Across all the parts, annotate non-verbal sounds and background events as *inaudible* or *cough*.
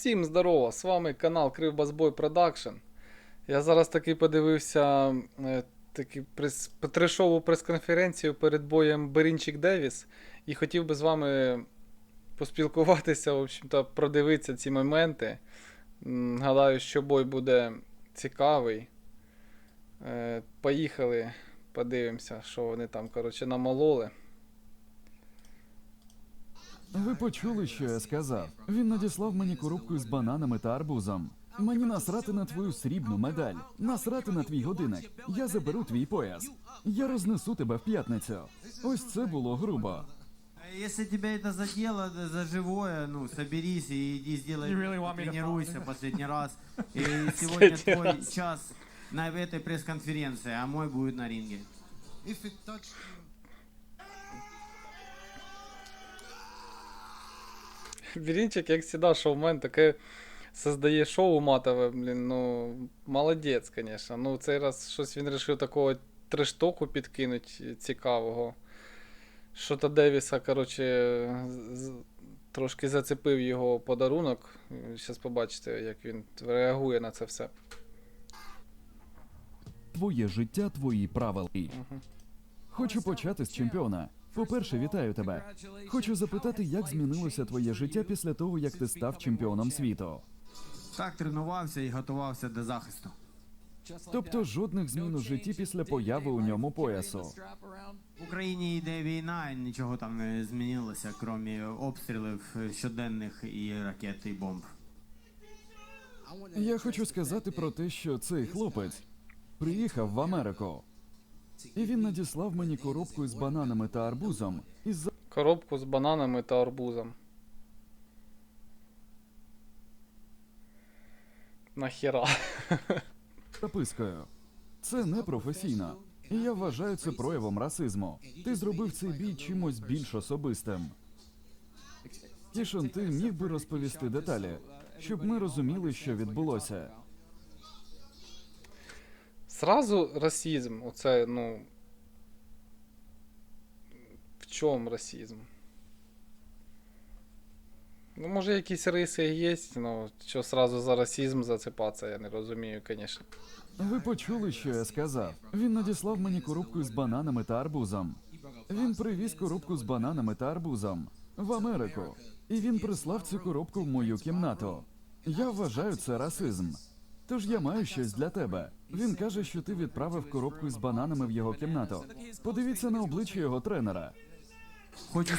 Всім здорово! З вами канал Кривбасбой Продакшн. Я зараз таки подивився е, таки прес, трешову прес-конференцію перед боєм Берінчик Девіс і хотів би з вами поспілкуватися, в общем-то, продивитися ці моменти. Гадаю, що бой буде цікавий. Е, Поїхали, подивимося, що вони там, коротше, намололи. Ви почули, що я сказав? Він надіслав мені коробку з бананами та арбузом. Мені насрати на твою срібну медаль, насрати на твій годинник. Я заберу твій пояс. Я рознесу тебе в п'ятницю. Ось це було грубо. Если тебя это задело за живое, ну, соберись и иди сделай, really тренируйся последний раз. *laughs* И сегодня твой час на этой пресс-конференции, а мой будет на ринге. *laughs* Берінчик, як завжди, шоумен, таке создає шоу матове, блін, ну, молодець, звісно. Ну, цей раз щось він вирішив такого трештоку підкинути цікавого. Що-то Девіса, коротше, трошки зацепив його подарунок. Зараз побачите, як він реагує на це все. Твоє життя, твої правила. Хочу почати з чемпіона. По-перше, вітаю тебе. Хочу запитати, як змінилося твоє життя після того, як ти став чемпіоном світу. Так тренувався і готувався до захисту. Тобто жодних змін у житті після появи у ньому поясу. В Україні йде війна, і нічого там не змінилося, крім обстрілів щоденних і ракет і бомб. Я хочу сказати про те, що цей хлопець приїхав в Америку. І він надіслав мені коробку з бананами та арбузом із Коробку з бананами та арбузом. Нахіра. *laughs* запискою. Це не професійно. І я вважаю це проявом расизму. Ти зробив цей бій чимось більш особистим. Тішон, ти міг би розповісти деталі, щоб ми розуміли, що відбулося. Сразу расизм. Оце, ну. В чому расизм? Ну, може, якісь риси є, ну, що сразу за расизм зацепатися, я не розумію, звісно. Ви почули, що я сказав. Він надіслав мені коробку з бананами та арбузом. Він привіз коробку з бананами та арбузом в Америку. І він прислав цю коробку в мою кімнату. Я вважаю це расизм. Тож я маю щось для тебе. Він каже, що ти відправив коробку з бананами в його кімнату. Подивіться на обличчя його тренера. Хочу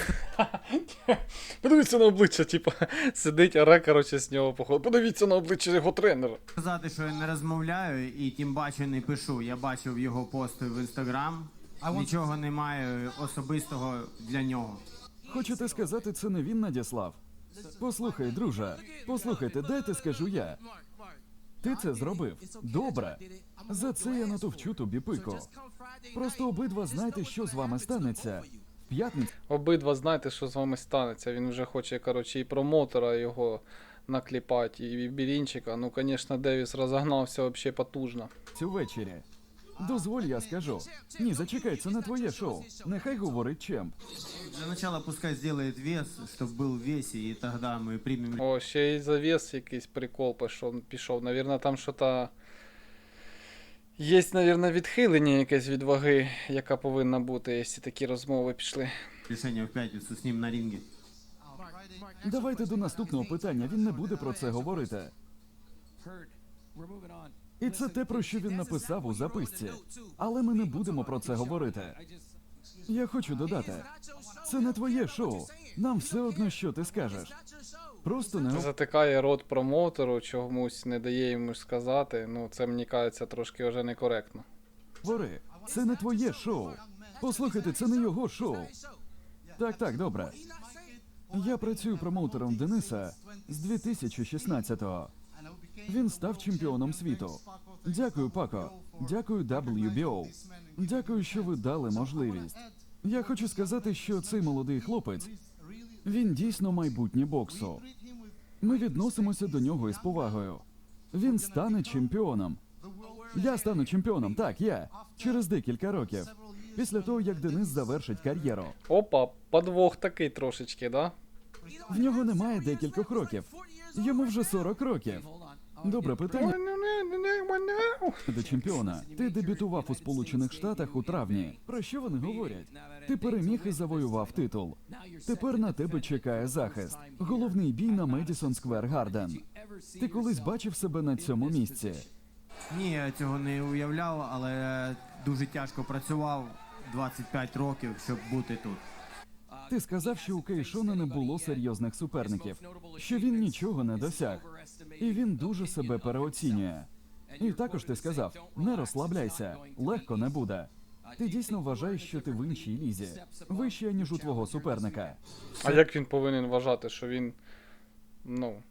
*laughs* Подивіться на обличчя, типу, сидить оре, коротше, з нього походу. Подивіться на обличчя його тренера. сказати, що я не розмовляю і тим паче не пишу. Я бачив його пости в інстаграм. Нічого немає особистого для нього. Хочете сказати, це не він надіслав? Послухай, друже, послухайте, дайте скажу я. Ти це зробив. Добре. За це я натовчу тобі пико. Просто обидва знаєте, що з вами станеться. П'ятницю Обидва знаєте, що з вами станеться. Він вже хоче, коротше, і промотора його накліпати, і Бірінчика. Ну, звісно, Девіс розогнався взагалі потужно. Цю ввечері. Дозволь, я скажу. Ні, зачекай, це не твоє шоу. Нехай говорить чемп. Для начала пускай сделает вес, чтобы был в весе, и тогда мы примем О, ще й завес якийсь прикол пішов. пішов. Навірно, там що-то. Є, навірно, відхилення якесь від ваги, яка повинна бути, якщо такі розмови пішли. решение в пятницу с ним на ринге. Давайте до наступного питання. Він не буде про це говорити. І це те, про що він написав у записці. Але ми не будемо про це говорити. Я хочу додати, це не твоє шоу. Нам все одно, що ти скажеш. Просто не Затикає рот промоутеру, чомусь не дає йому сказати. Ну, це мені кажеться трошки вже некоректно. говори. Це не твоє шоу. Послухайте, це не його шоу. Так, так, добре. Я працюю промоутером Дениса з 2016-го. Він став чемпіоном світу. Дякую, Пако. Дякую WBO. Дякую, що ви дали можливість. Я хочу сказати, що цей молодий хлопець він дійсно майбутнє боксу. Ми відносимося до нього із повагою. Він стане чемпіоном. Я стану чемпіоном, так, я. Через декілька років. Після того, як Денис завершить кар'єру. Опа, подвох такий трошечки, да? В нього немає декількох років. Йому вже 40 років. Добре питання до чемпіона. Ти дебютував у Сполучених Штатах у травні. Про що вони говорять? Ти переміг і завоював титул. Тепер на тебе чекає захист. Головний бій на Медісон Сквер Гарден. Ти колись бачив себе на цьому місці? Ні, я цього не уявляв, але дуже тяжко працював 25 років, щоб бути тут. Ти сказав, що у Кейшона не було серйозних суперників, що він нічого не досяг, і він дуже себе переоцінює. І також ти сказав: не розслабляйся, легко не буде. Ти дійсно вважаєш, що ти в іншій лізі, вище, ніж у твого суперника. А як він повинен вважати, що він. Ну.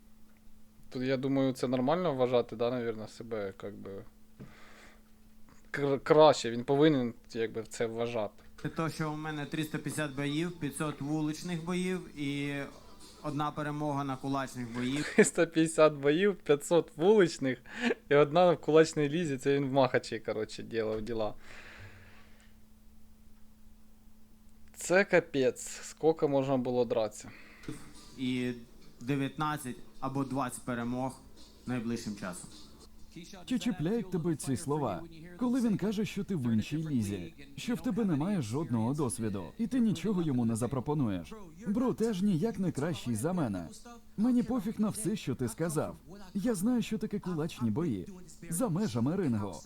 Я думаю, це нормально вважати, да, навірно, себе як би. кр- Краще, він повинен якби це вважати. То, що у мене 350 боїв, 500 вуличних боїв і одна перемога на кулачних боїв. *laughs* 350 боїв, 500 вуличних і одна в кулачній лізі, це він в Махачі, коротше, ділав діла. Це капець. Скільки можна було дратися? і 19 або 20 перемог найближчим часом. Чи чіпляють тебе ці слова, коли він каже, що ти в іншій лізі, що в тебе немає жодного досвіду, і ти нічого йому не запропонуєш? Бро, теж ніяк не кращий за мене. Мені пофіг на все, що ти сказав. Я знаю, що таке кулачні бої за межами рингу.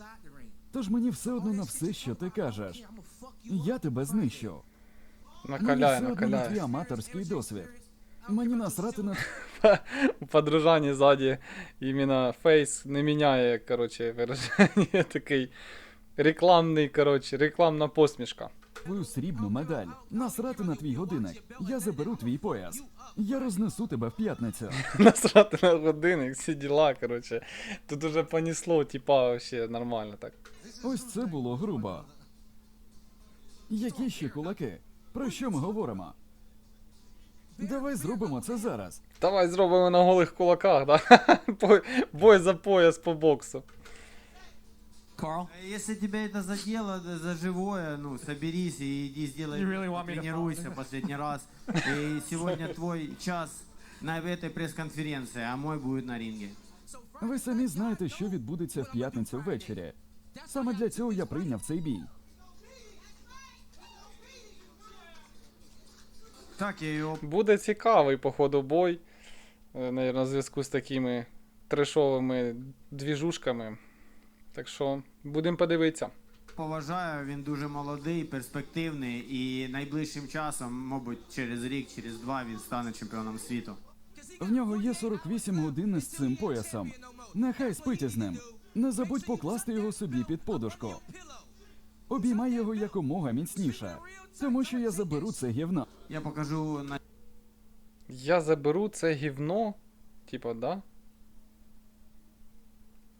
Тож мені все одно на все, що ти кажеш. Я тебе знищу. Мені все одно на твій аматорський досвід. Мені насрати на *laughs* У подружанні ззаді іменно фейс не міняє, коротше, вираження *laughs* такий рекламний, коротше, рекламна посмішка. твою срібну медаль. Насрати на твій годинник. Я заберу твій пояс. Я рознесу тебе в п'ятницю. *laughs* Насрати на годинник, всі діла, коротше. Тут уже понесло, типа, вообще нормально так. Ось це було грубо. Які ще кулаки? Про що ми говоримо? Давай зробимо це зараз. Давай зробимо на голих кулаках, да? *laughs* Бой- Бой за пояс по боксу. Carl? Если тебя это задело за живое, ну, соберись и иди сделай, really тренируйся последний раз. *laughs* И сегодня твой час на этой пресс-конференции, а мой будет на ринге. Ви самі знаєте, що відбудеться в п'ятницю ввечері. Саме для цього я прийняв цей бій. Так, я його Буде цікавий, походу, бой. Е, Наверно, в зв'язку з такими трешовими двіжушками. Так що, будемо подивитися. поважаю, він дуже молодий, перспективний і найближчим часом, мабуть, через рік, через два він стане чемпіоном світу. В нього є 48 годин з цим поясом. Нехай спить із ним. Не забудь покласти його собі під подушку. Обіймай його якомога міцніше, тому що я заберу це гівно. Я покажу на Я заберу це гівно. Типа, да?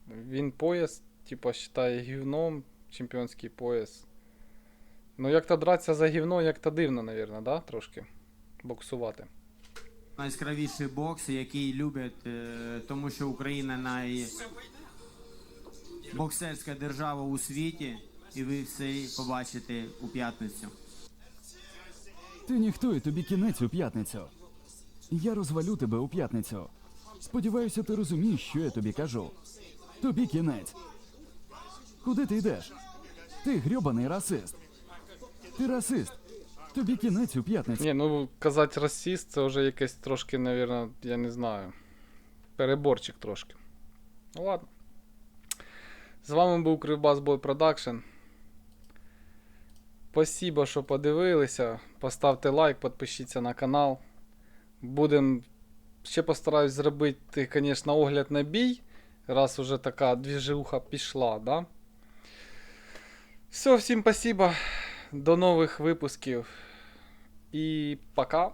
Він пояс, типа, вважає гівном, чемпіонський пояс. Ну, як то дратися за гівно, як то дивно, навірно, да? Трошки. Боксувати. найяскравіший бокс, який люблять, е, тому що Україна найбоксерська держава у світі, і ви все побачите у п'ятницю. Ти ніхто і тобі кінець у п'ятницю. Я розвалю тебе у п'ятницю. Сподіваюся, ти розумієш, що я тобі кажу. Тобі кінець. Куди ти йдеш? Ти грьобаний расист. Ти расист. Тобі кінець у п'ятницю. Ні, ну казати расіст, це вже якесь трошки, навірно, я не знаю. Переборчик трошки. Ну ладно. З вами був Кривбас Boy Production. Спасибо, що подивилися. Поставте лайк, підпишіться на канал. Будем. Ще постараюсь зробити, звісно, огляд на бій. Раз уже така двіжуха пішла, да? Все, всім спасибо. До нових випусків. І пока.